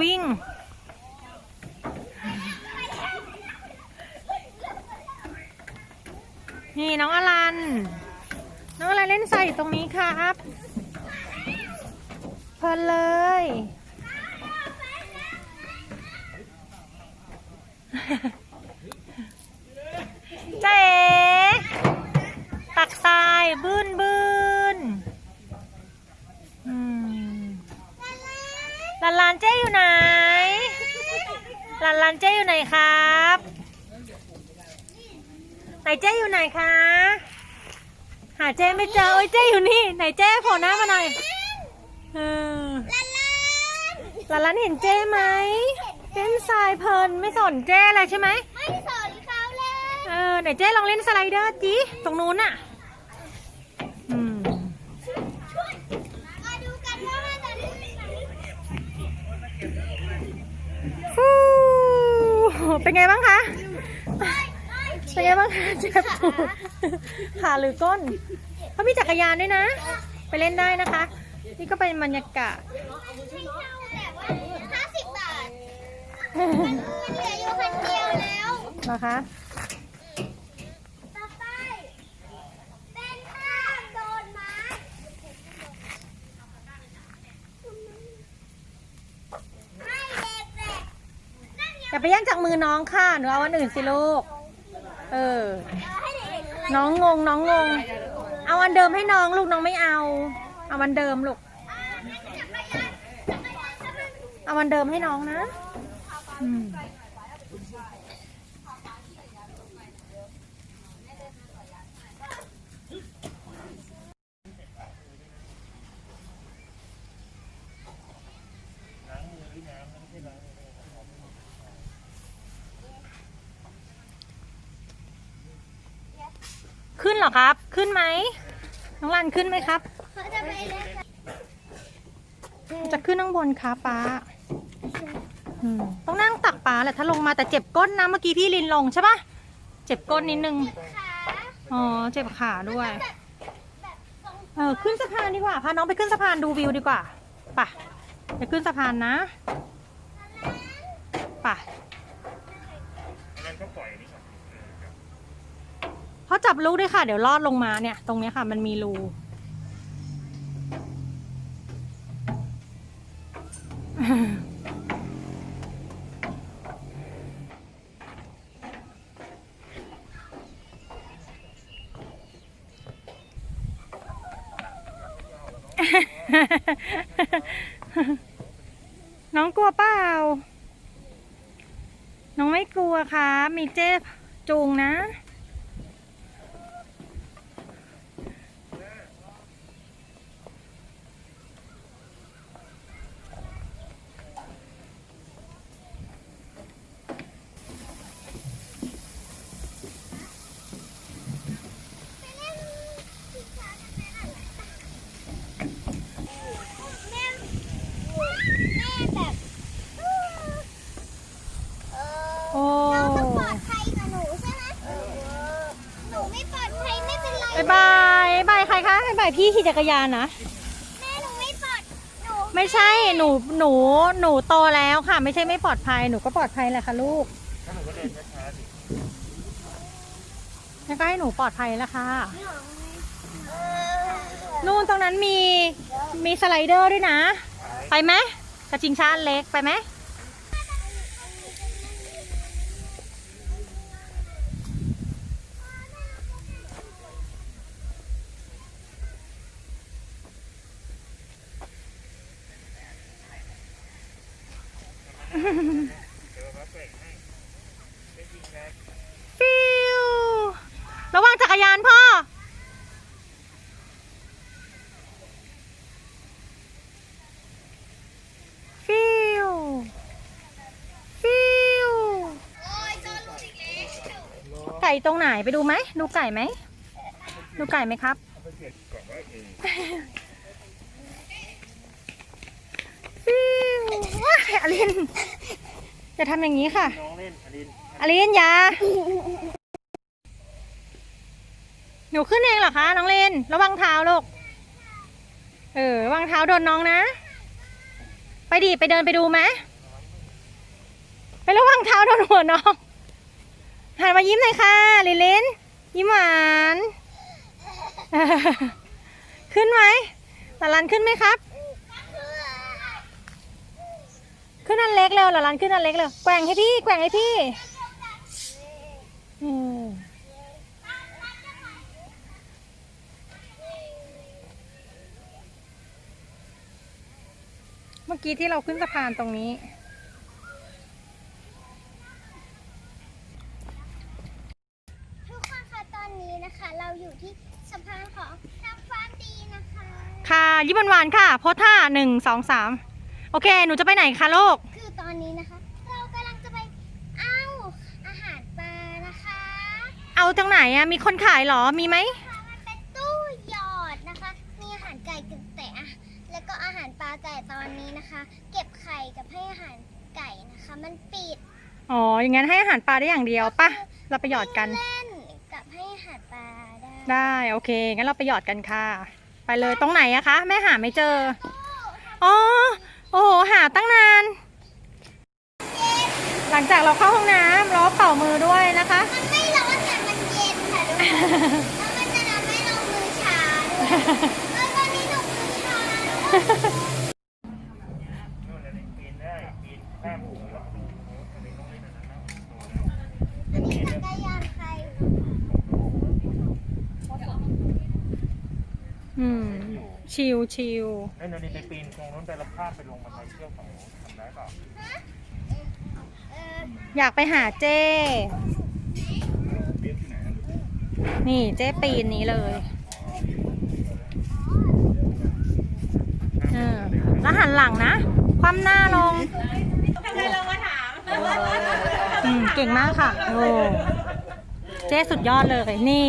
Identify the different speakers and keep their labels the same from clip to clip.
Speaker 1: วิ่ง นี่น้องอลัน น้องอลันเล่นใส่ตรงนี้ครับเพลินเลยเจ๊ตักทรายบืนบืนอืมหลานหลานเจ๊อยู่ไหนห ลานหลานเจ๊อยู่ไหนครับไหนเจ๊อยู่ไหนคะ หาเจ๊ไม่เจอโอ้ยเจ๊อยู่นี่ ไหนเจ๊โผล่หน้ามาหน่อยเออหลานหลานเห็นเจ๊ไหมเล่นทรายเพลินไม่สนเจ๊เลยใช่ไหม
Speaker 2: ไม่สอนเขาเลย
Speaker 1: เออไหนเจ๊ลองเล่นสไลเดอร์จีตรงนู้นน่ะ อืม
Speaker 2: มาดูกันว่ามันจะได้ไหม
Speaker 1: ฟู เป็นไงบ้างคะ เป็นไงบ้างคะเจ็บตูดขาหรือก้นเขามีจักรยานด้วยนะ ไปเล่นได้นะคะ นี่ก็เป็นบรรยากาศ
Speaker 2: แบบว่าห้าสิบบาทมันเหลืออยู่พันเดียวแล้ว
Speaker 1: นะคะ
Speaker 2: ต่อไปเป็นข้ามโดนไม้ให้เด็กแหละนั่นไง
Speaker 1: อย่าไปแย่งจาก มือน้องค่ะ หนูเอาอันอื่นสิลูก เออ น้องงง น้องงง เอาอันเดิมให้น้องลูกน้องไม่เอา เอาอันเดิมลูก เอาอันเดิมให้น้องนะ อืม เหรอครับ ขึ้นไหมน้องรันขึ้นไหมครับ
Speaker 2: เขาจะไปเล่นกัน
Speaker 1: จะขึ้นข้างบนครับป้าอืมต้องนั่งตักป้าแหละถ้าลงมาแต่เจ็บก้นนะเมื่อกี้พี่ลินลงใช่ปะเจ็บก้นนิดนึง
Speaker 2: ขา
Speaker 1: อ๋อเจ็บขาด้วย
Speaker 2: แบบทรง
Speaker 1: เออขึ้นสะพานดีกว่าพาน้องไปขึ้นสะพานดูวิวดีกว่าไป่ะไปขึ้นสะพานนะไป่ะ เขาจับลูกด้วยค่ะ เดี๋ยวลอดลงมาเนี่ย ตรงนี้ค่ะ มันมีรูน้องกลัวเปล่า น้องไม่กลัวค่ะ มีเจ๊จูงนะ
Speaker 2: แม่ แม่แบบเออ
Speaker 1: โอ้
Speaker 2: น้องต้องปลอดภัยกับหนูใช่ไหมหนูไม่ปลอดภัยไม่เป็นไร
Speaker 1: บายบายบายใครคะบายบายพี่ขี่จักรยานนะ
Speaker 2: แม่หนูไม่ปลอดหนู
Speaker 1: ไม่ใช่หนูหนูหนูโตแล้วค่ะ ไม่ใช่ไม่ปลอดภัยหนูก็ปลอดภัยแหละค่ะลูกแล้วก็ให้หนูปลอดภัยแล้วค่ะ
Speaker 2: เออ
Speaker 1: นู่นตรงนั้นมีมีสไลเดอร์ด้วยนะ ไปไหม กระชิงช้าเล็กไปไหมฟิวระวังจักรยานพ่อ ฟิว ฟิว
Speaker 2: โอ้ยโดนลูกอีกแล้ว
Speaker 1: ไก่ตรงไหนไปดูไหม ดูไก่ไหม ดูไก่ไหมครับ ฟิวว้ายอลินจะทำอย่างนี้ค่ะ
Speaker 3: น้องเล่นอลิน
Speaker 1: อลินอยาหนูขึ้นเองเหรอคะน้องเลน ระวังเท้าลูก เออ ระวังเท้าโดนน้องนะ ไปดิ ไปเดินไปดูไหมไประวังเท้าโดนหัวน้อง หันมายิ้มหน่อยค่ะลิลินยิ้มหวาน ขึ้นไหมหลาลันขึ้นไหมครับ ขึ้นอันเล็กเร็วลาลันขึ้นอันเล็กเร็วแกว่งให้พี่แกว่งให้พี่เมื่อกี้ที่เราขึ้นสะพานตรงนี้
Speaker 2: ทุกคนคะตอนนี้นะคะ เราอยู่ที่สะพานของน้ำฟ้าดีนะคะ
Speaker 1: ค่ะ ยิ้มหวานๆค่ะ โพสท่าหนึ่งสองสามโอเค หนูจะไปไหนคะลูก
Speaker 2: คือตอนนี้นะคะ เรากำลังจะไปเอาอาหารปลานะคะ
Speaker 1: เอาตรงไหนอะมีคนขายเหรอ มีไหม
Speaker 2: ค่ะมันเป็นตู้หยอดนะคะ มีอาหารไก่กับแต่อะแล้วก็อาหารปลาแต่ตอนนี้นะคะ เก็บไข่กับให้อาหารไก่นะคะ มันปิด
Speaker 1: อ๋อ อย่างงั้นให้อาหารปลาได้อย่างเดียวปะเราไปหยอดกัน
Speaker 2: เล่นกับให้อาหารปลาได้
Speaker 1: ได้ โอเค งั้นเราไปหยอดกันค่ะ ไปเลยตรงไหนอะคะ แม่หาไม่เจอ อ๋อ โอ้โห หาตั้งนาน หลังจากเราเข้าห้องน้ำเราก็เป่ามือด้วยนะคะ
Speaker 2: มันไม่ร้อนแต่มันเย็นค่ะทุกคนแล้วมันจะทำให้เรามือชาด้วยเออตอนนี้หนูมือชาด้วยอันนี้จักรยานใคร
Speaker 1: อืม ชิลชิล
Speaker 3: เล่นเดี๋ยวนี้ไปปีนตรงนู้นไปแล้วข้ามไปลงบันไดเชือกฝั่งนู้นทำได้เปล่า
Speaker 2: เออ
Speaker 1: อยากไปหาเจ้นี่เจ้ปีนนี้เลยเออแล้วหันหลังนะ คว่ำหน้าลงอืมเก่งมากค่ะ โอ้ เจ้สุดยอดเลย นี่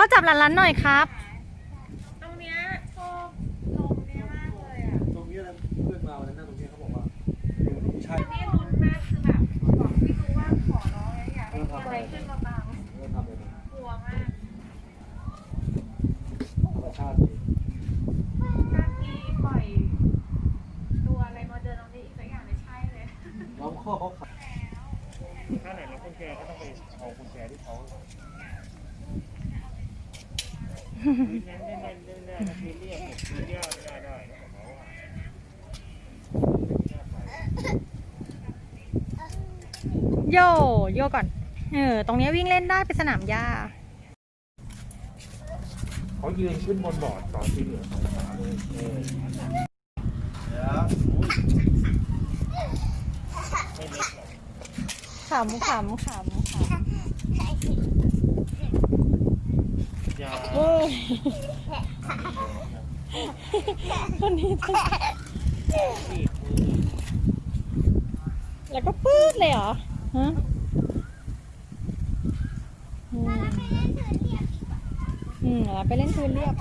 Speaker 1: พ่อจับหลานๆหน่อยครับ
Speaker 4: ตรงเนี้ยชอบลมเนี้ยมากเลยอะ
Speaker 5: ตรงนี้นะเพื่อนมาวันนั้นนะตรงนี้เขาบอกว่าใช่
Speaker 4: นี่ลุ้นมากคือแบบบอกไม่รู้ว่าขอร้องเลยอยากให้ตัวอะไรขึ้นมาบัง
Speaker 5: เริ่มทำเลยนะ
Speaker 4: กลัวมาก
Speaker 5: ธรรมชาติดี
Speaker 4: การที่ปล่อยตัวอะไรมาเดินตรงนี้อีกสักอย่างไม่ใช่เลย
Speaker 5: น้องข้อเขาขับ
Speaker 3: ถ้าไหนเรากุญแจก็ต้องไปเอากุญแจที่เขาเน้นเน้นเน้นเน้นเน้นคือเรียกคือเรียกได้ได้นะของเขาอะ
Speaker 1: โยโยก่อน เออ ตรงนี้วิ่งเล่นได้เป็นสนามหญ้า
Speaker 3: เขายืนขึ้นบนบอร์ดต่อที่เหลือของขาเลยเออไม่เล็กหรอก
Speaker 1: ขำขำขำขำเว้ยคนนี้จะ
Speaker 3: ที่มือ
Speaker 1: แล้วก็ปื๊ดเลยเหรอ ฮะอืม
Speaker 2: ไปเล่นเถื่อนเรียบดีกว่า
Speaker 1: อืมแล้วไปเล่นพื้นเรียบ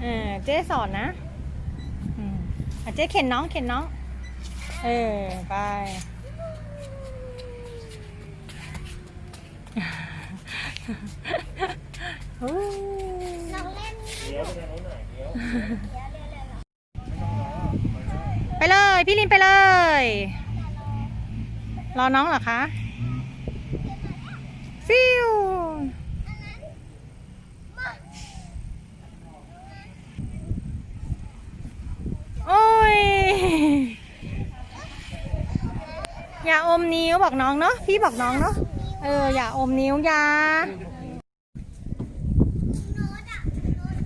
Speaker 1: เออเจ๊สอนนะ อืมอะเจ๊เข็นน้องเข็นน้อง เออ ไป อู้
Speaker 2: เราเล่น
Speaker 3: เดี๋ยวไปทางนู้นหน่อยเดี๋ยว
Speaker 1: ไปเลย พี่ลินไปเลย รอน้องเหรอคะ ฟิวโอ้ยอย่าอมนิ้วบอกน้องเนาะพี่บอกน้องเนาะเอออย่าอมนิ้วยา
Speaker 2: โน้ตอะโน้ต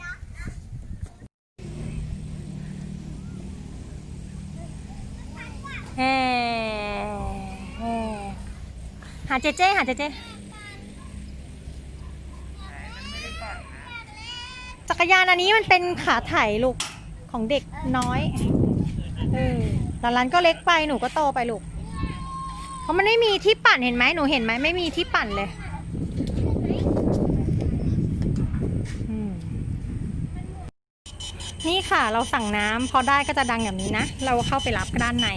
Speaker 2: ยักษ์นะ
Speaker 1: แฮ่แฮ่หา เจเจหาเจเจจักรยานอันนี้มันเป็นขาไถลูกของเด็กน้อยเออแต่ร้านก็เล็กไปหนูก็โตไปลูก เพราะมันไม่มีที่ปั่นเห็นไหมหนูเห็นไหมไม่มีที่ปั่นเลยนี่ค่ะเราสั่งน้ำพอได้ก็จะดังแบบนี้นะ เราเข้าไปรับด้านใน